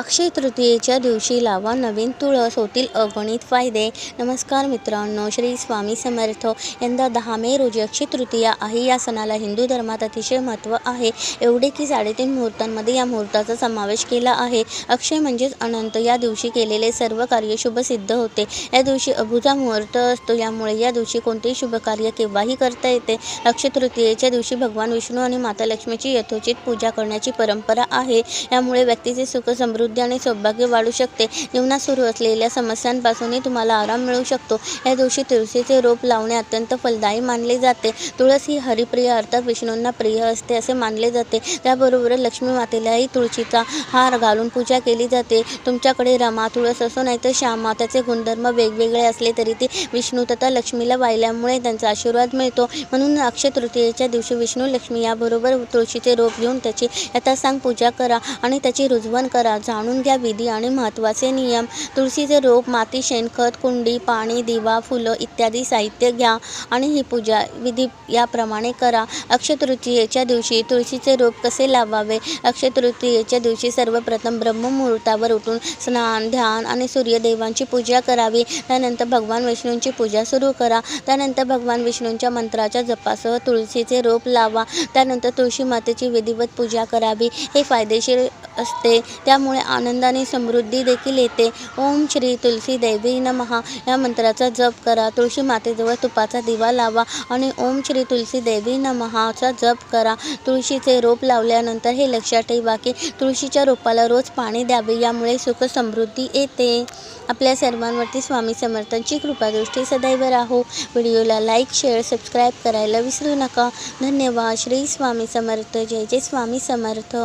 अक्षय तृतीयेच्या दिवशी लावा नवीन तुळस होतील अगणित फायदे. नमस्कार मित्रांनो श्री स्वामी समर्थ. यंदा दहा मे रोजी अक्षय तृतीया आहे. या सणाला हिंदू धर्मात अतिशय महत्त्व आहे. एवढे की साडेतीन मुहूर्तांमध्ये या मुहूर्ताचा समावेश केला आहे. अक्षय म्हणजेच अनंत. या दिवशी केलेले सर्व कार्य शुभसिद्ध होते. या दिवशी अभुजा मुहूर्त असतो. यामुळे या दिवशी कोणतेही शुभ कार्य केव्हाही करता येते. अक्षय तृतीयेच्या दिवशी भगवान विष्णू आणि माता लक्ष्मीची यथोचित पूजा करण्याची परंपरा आहे. यामुळे व्यक्तीचे सुख समृद्ध आणि सौभाग्य वाढू शकते. जीवनात सुरू असलेल्या समस्यांपासूनही तुम्हाला आराम मिळू शकतो. या दिवशी तुळशीचे रोप लावणे अत्यंत फलदायी मानले जाते. तुळस ही हरिप्रिय अर्थात विष्णूंना प्रिय असते असे मानले जाते. त्याबरोबर लक्ष्मी मातेलाही तुळशीचा हार घालून पूजा केली जाते. तुमच्याकडे रमा तुळस असो नाही तर श्यामा त्याचे गुणधर्म वेगवेगळे असले तरी ते विष्णू तथा लक्ष्मीला वाहिल्यामुळे त्यांचा आशीर्वाद मिळतो. म्हणून अक्षय तृतीयेच्या दिवशी विष्णू लक्ष्मी याबरोबर तुळशीचे रोप घेऊन त्याची यथासांग पूजा करा आणि त्याची रुजवण करा. जा जाणून घ्या विधी आणि महत्त्वाचे नियम. तुळशीचे रोप माती शेणखत कुंडी पाणी दिवा फुलं इत्यादी साहित्य घ्या आणि ही पूजा विधी याप्रमाणे करा. अक्षतृतीयेच्या दिवशी तुळशीचे रोप कसे लावावे? अक्षतृतीयेच्या दिवशी सर्वप्रथम ब्रह्ममुहूर्तावर उठून स्नान ध्यान आणि सूर्यदेवांची पूजा करावी. त्यानंतर भगवान विष्णूंची पूजा सुरू करा. त्यानंतर भगवान विष्णूंच्या मंत्राच्या जपासह तुळशीचे रोप लावा. त्यानंतर तुळशी मातेची विधिवत पूजा करावी. हे फायदेशीर असते. त्यामुळे आनंद आणि समृद्धी देखील येते. ओम श्री तुलसी देवी नमहा या मंत्राचा जप करा. तुळशी मातेजवळ तुपाचा दिवा लावा आणि ओम श्री तुलसी देवी नमहाचा जप करा. तुळशीचे रोप लावल्यानंतर हे लक्षात ठेवा की तुळशीच्या रोपाला रोज पाणी द्यावे. यामुळे सुख समृद्धी येते. आपल्या सर्वांवरती स्वामी समर्थांची कृपादृष्टी सदैव राहो. व्हिडिओला लाईक शेअर सबस्क्राईब करायला विसरू नका. धन्यवाद. श्री स्वामी समर्थ. जय जय स्वामी समर्थ.